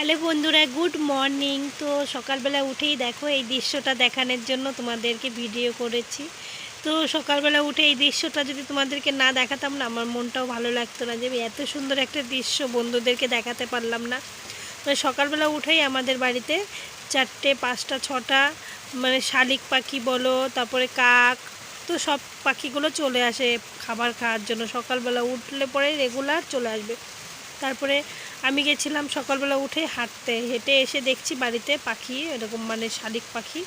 Hello বন্ধুরা, good morning. তো সকালবেলা উঠেই দেখো এই দৃশ্যটা দেখানোর জন্য তোমাদেরকে ভিডিও করেছি। তো সকালবেলা উঠে এই দৃশ্যটা যদি তোমাদেরকে না দেখাতাম না, আমার মনটাও ভালো লাগতো না যে এত সুন্দর একটা দৃশ্য বন্ধুদেরকে দেখাতে পারলাম না। তো সকালবেলা উঠেই আমাদের বাড়িতে চারটে, পাঁচটা, ছটা মানে শালিক পাখি বলো, তারপরে কাক, তো সব পাখিগুলো চলে আসে খাবার খাওয়ার জন্য। সকালবেলা উঠলে পরে রেগুলার চলে আসবে। তারপরে আমি গেছিলাম সকালবেলা উঠে হাঁটতে, হেঁটে এসে দেখছি বাড়িতে পাখি, এরকম মানে শালিক পাখি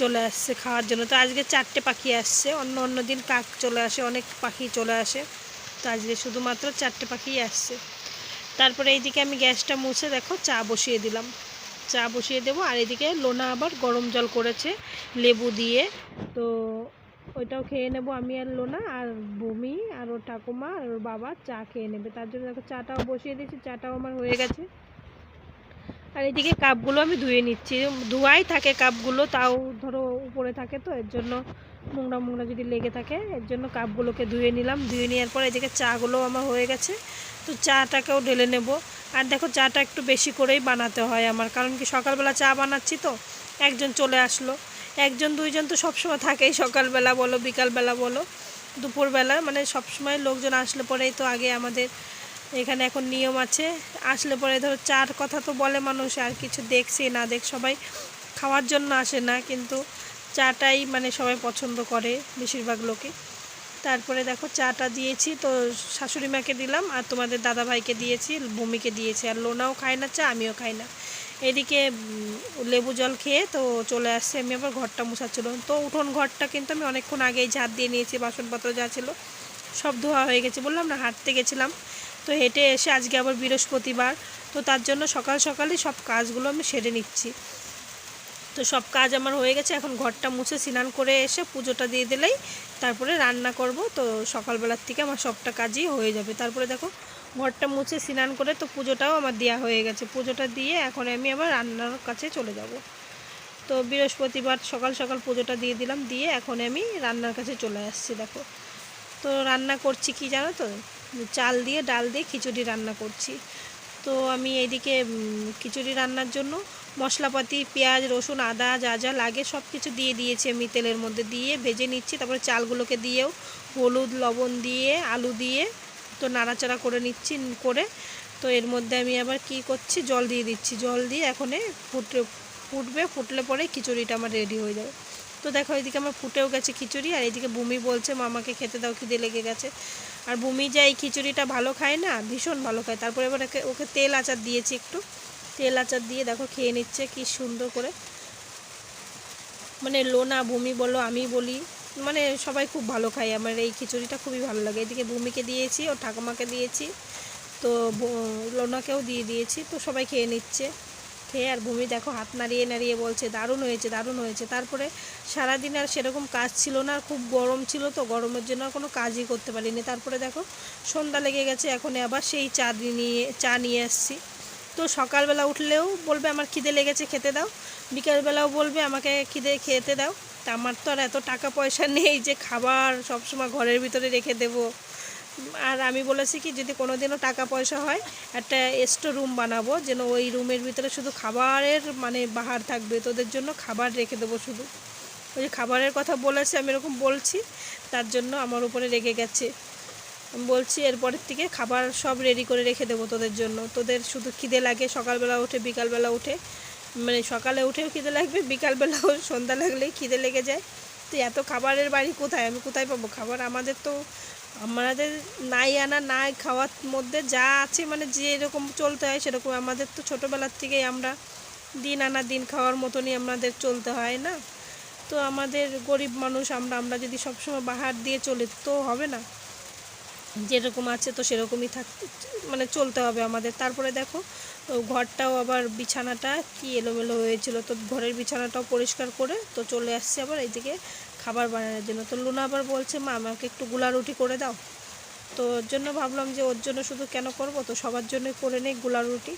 চলে আসছে খাওয়ার জন্য। তো আজকে চারটে পাখি আসছে, অন্য অন্য দিন কাক চলে আসে, অনেক পাখি চলে আসে। তো আজকে শুধুমাত্র চারটে পাখিই আসছে। তারপরে এইদিকে আমি গ্যাসটা মুছে দেখো, চা বসিয়ে দিলাম। চা বসিয়ে দেবো, আর এদিকে লোনা আবার গরম জল করেছে, লেবু দিয়ে। তো ওইটাও খেয়ে নেব, আমি আর লোনা আর বমি আর ওর ঠাকুমা আর ওর বাবা চা খেয়ে নেবে। তার জন্য দেখো চাটাও বসিয়ে দিয়েছি, চাটাও আমার হয়ে গেছে। আর এদিকে কাপগুলো আমি ধুয়ে নিচ্ছি। ধোয়াই থাকে কাপগুলো, তাও ধরো উপরে থাকে তো, এর জন্য নোংরা মোংরা যদি লেগে থাকে, এর জন্য কাপগুলোকে ধুয়ে নিলাম। ধুয়ে নেওয়ার পর এদিকে চাগুলো আমার হয়ে গেছে। তো চাটাকেও ঢেলে নেব। আর দেখো চাটা একটু বেশি করেই বানাতে হয় আমার, কারণ কি সকালবেলা চা বানাচ্ছি তো, একজন চলে আসলো। একজন, দুইজন তো সবসময় থাকেই সকালবেলা বলো, বিকালবেলা বলো, দুপুরবেলা। মানে সবসময় লোকজন আসলে পরেই তো আগে আমাদের এখানে এখন নিয়ম আছে। আসলে পরে ধরো চার কথা তো বলে মানুষ, আর কিছু দেখছে না দেখ, সবাই খাওয়ার জন্য আসে না। কিন্তু চাটাই মানে সবাই পছন্দ করে বেশিরভাগ লোকে। তারপরে দেখো চাটা দিয়েছি, তো শাশুড়ি মাকে দিলাম, আর তোমাদের দাদা ভাইকে দিয়েছি ভূমিকে দিয়েছি। আর লোনাও খায় না চা, আমিও খাই না। এদিকে লেবু জল খেয়ে তো চলে আসছে। আমি আবার ঘরটা মুছাচ্ছিল তো উঠোন ঘরটা কিন্তু আমি অনেকক্ষণ আগেই ঝাঁট দিয়ে নিয়েছি, বাসনপত্র যা ছিল সব ধোয়া হয়ে গেছে। বললাম না, হাঁটতে গেছিলাম। তো হেঁটে এসে আজকে আবার বৃহস্পতিবার। তো তার জন্য সকাল সকালই সব কাজগুলো আমি সেরে নিচ্ছি। তো সব কাজ আমার হয়ে গেছে। এখন ঘরটা মুছে স্নান করে এসে পুজোটা দিয়ে দিলেই তারপরে রান্না করব। তো সকালবেলার থেকে আমার সবটা কাজই হয়ে যাবে। তারপরে দেখো ঘরটা মুছে স্নান করে তো পুজোটাও আমার দেওয়া হয়ে গেছে। পুজোটা দিয়ে এখন আমি আবার রান্নার কাছে চলে যাব। তো বৃহস্পতিবার সকাল সকাল পুজোটা দিয়ে দিলাম, দিয়ে এখন আমি রান্নার কাছে চলে আসছি, দেখো। তো রান্না করছি কি জানো তো? চাল দিয়ে ডাল দিয়ে খিচুড়ি রান্না করছি। তো আমি এইদিকে খিচুড়ি রান্নার জন্য মশলাপাতি, পেঁয়াজ, রসুন, আদা, যা যা লাগে সব কিছু দিয়ে দিয়েছি আমি তেলের মধ্যে দিয়ে ভেজে নিচ্ছি। তারপরে চালগুলোকে দিয়েও হলুদ, লবণ দিয়ে, আলু দিয়ে তো নাড়াচাড়া করে নিচ্ছি, করে তো এর মধ্যে আমি আবার কি করছি, জল দিয়ে দিচ্ছি। জল দিয়ে এখনে ফুটে, ফুটবে, ফুটলে পরে খিচুড়িটা আমার রেডি হয়ে যাবে। তো দেখো এদিকে আমার ফুটেও গেছে খিচুড়ি, আর এদিকে বুমি বলছে, মামাকে খেতে দাও, খিদে লেগে গেছে। আর বুমি যা এই খিচুড়িটা ভালো খায় না, ভীষণ ভালো খায়। তারপরে এবার ওকে ওকে তেল আচার দিয়েছি একটু। তেল আচার দিয়ে দেখো খেয়ে নিচ্ছে, কি সুন্দর করে। মানে লোনা ভূমি বলো, আমি বলি মানে সবাই খুব ভালো খায়। আমার এই খিচুড়িটা খুবই ভালো লাগে। এদিকে ভূমিকে দিয়েছি ও ঠাকুমাকে দিয়েছি, তো লোনাকেও দিয়ে দিয়েছি, তো সবাই খেয়ে নিচ্ছে। খেয়ে আর ভূমি দেখো হাত নাড়িয়ে নাড়িয়ে বলছে, দারুণ হয়েছে দারুণ হয়েছে। তারপরে সারাদিন আর সেরকম কাজ ছিল না খুব গরম ছিল, তো গরমের জন্য আর কোনো কাজই করতে পারিনি। তারপরে দেখো সন্ধ্যা লেগে গেছে, এখন আবার সেই চা নিয়ে চা নিয়ে আসছি। তো সকালবেলা উঠলেও বলবে, আমার খিদে লেগেছে, খেতে দাও। বিকালবেলাও বলবে, আমাকে খিদে খেতে দাও। তা আমার তো আর এত টাকা পয়সা নেই যে খাবার সবসময় ঘরের ভিতরে রেখে দেবো। আর আমি বলেছি কি, যদি কোনো দিনও টাকা পয়সা হয়, একটা এক্সট্রা রুম বানাবো, যেন ওই রুমের ভিতরে শুধু খাবারের মানে বাহার থাকবে তোদের জন্য খাবার রেখে দেবো শুধু। ওই যে খাবারের কথা বলেছে, আমি এরকম বলছি, তার জন্য আমার উপরে রেগে গেছে। বলছি, এরপরের থেকে খাবার সব রেডি করে রেখে দেবো তোদের জন্য। তোদের শুধু খিদে লাগে, সকালবেলা উঠে, বিকালবেলা উঠে। মানে সকালে উঠেও খিদে লাগবে, বিকালবেলাও সন্ধ্যা লাগলেই খিদে লেগে যায়। তো এত খাবারের বাড়ি কোথায়? আমি কোথায় পাবো? খাবার আমাদের তো, আমাদের নাই আনা, নাই খাওয়ার মধ্যে যা আছে মানে যেরকম চলতে হয় সেরকম। আমাদের তো ছোটোবেলার থেকেই আমরা দিন আনা, দিন খাওয়ার মতনই আমাদের চলতে হয় না? তো আমাদের গরিব মানুষ, আমরা আমরা যদি সবসময় বাহার দিয়ে চলি, তো হবে না? যেরকম আছে তো সেরকমই থাক মানে চলতে হবে আমাদের। তারপরে দেখো তো ঘরটাও আবার বিছানাটা কি এলোমেলো হয়েছিল? তো ঘরের বিছানাটাও পরিষ্কার করে তো চলে আসছে আবার এইদিকে খাবার বানানোর জন্য। তো লুনা আবার বলছে, মা, আমাকে একটু গুলা রুটি করে দাও। তো ওর জন্য ভাবলাম যে ওর জন্য শুধু কেন করব? তো সবার জন্যই করে নেই গুলা রুটি।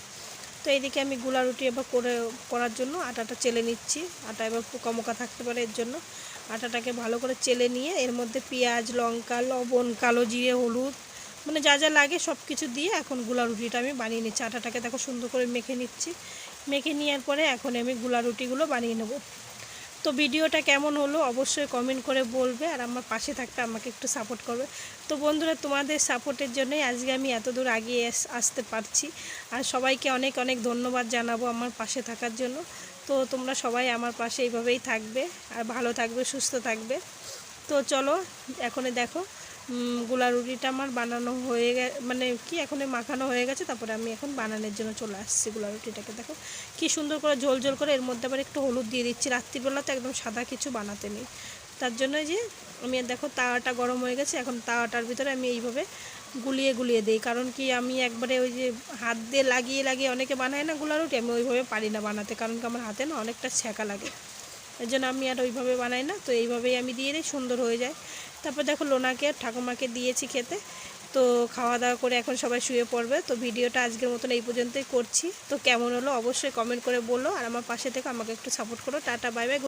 তো এইদিকে আমি গুলা রুটি এবার করে, করার জন্য আটাটা চেলে নিচ্ছি। আটা এবার পোকা মোকা থাকতে পারে এর জন্য। আটাটাকে ভালো করে চেলে নিয়ে এর মধ্যে পেঁয়াজ, লঙ্কা, লবণ, কালো জিরে, হলুদ মানে যা যা লাগে সব কিছু দিয়ে এখনগুলা রুটিটা আমি বানিয়ে নিচ্ছি। আটাটাকে দেখো সুন্দর করে মেখে নিচ্ছি। মেখে নেওয়ার পরে এখন আমি গুলা রুটিগুলো বানিয়ে নেব। তো ভিডিওটা কেমন হলো অবশ্যই কমেন্ট করে বলবে আর আমার পাশে থাকতে আমাকে একটু সাপোর্ট করবে। তো বন্ধুরা, তোমাদের সাপোর্টের জন্যই আজকে আমি এত দূর আগিয়ে আসতে পারছি। আর সবাইকে অনেক অনেক ধন্যবাদ জানাব আমার পাশে থাকার জন্য। তো তোমরা সবাই আমার পাশে এইভাবেই থাকবে। আর ভালো থাকবে, সুস্থ থাকবে। তো চলো এখনে দেখো। গোলা রুটিটা আমার বানানো হয়ে গে মানে কি এখন মাখানো হয়ে গেছে, তারপরে আমি এখন বানানোর জন্য চলে আসছি গোলা রুটিটাকে। দেখো কি সুন্দর করে ঝোল ঝোল করে এর মধ্যে আবার একটু হলুদ দিয়ে দিচ্ছি। রাত্রিবেলা তো একদম সাদা কিছু বানাতে নেই। তার জন্য যে আমি দেখো তাওয়াটা গরম হয়ে গেছে, এখন তাওয়াটার ভিতরে আমি এইভাবে গুলিয়ে গুলিয়ে দিই। কারণ কি আমি একবারে ওই যে হাত দিয়ে লাগিয়ে লাগিয়ে অনেকে বানায় না গোলা রুটি, আমি ওইভাবে পারি না বানাতে, কারণ কি আমার হাতে না অনেকটা ছ্যাঁকা লাগে। এর জন্য আমি আর ওইভাবে বানাই না, তো এইভাবেই আমি দিয়ে দিই, সুন্দর হয়ে যায়। তারপর দেখো লোনাকে আর ঠাকুমাকে দিয়েছি খেতে। তো খাওয়া দাওয়া করে এখন সবাই শুয়ে পড়বে। তো ভিডিওটা আজকের মতন এই পর্যন্তই করছি। তো কেমন হলো অবশ্যই কমেন্ট করে বলো। আর আমার পাশে থেকে, আমাকে একটু সাপোর্ট করো। Tata bye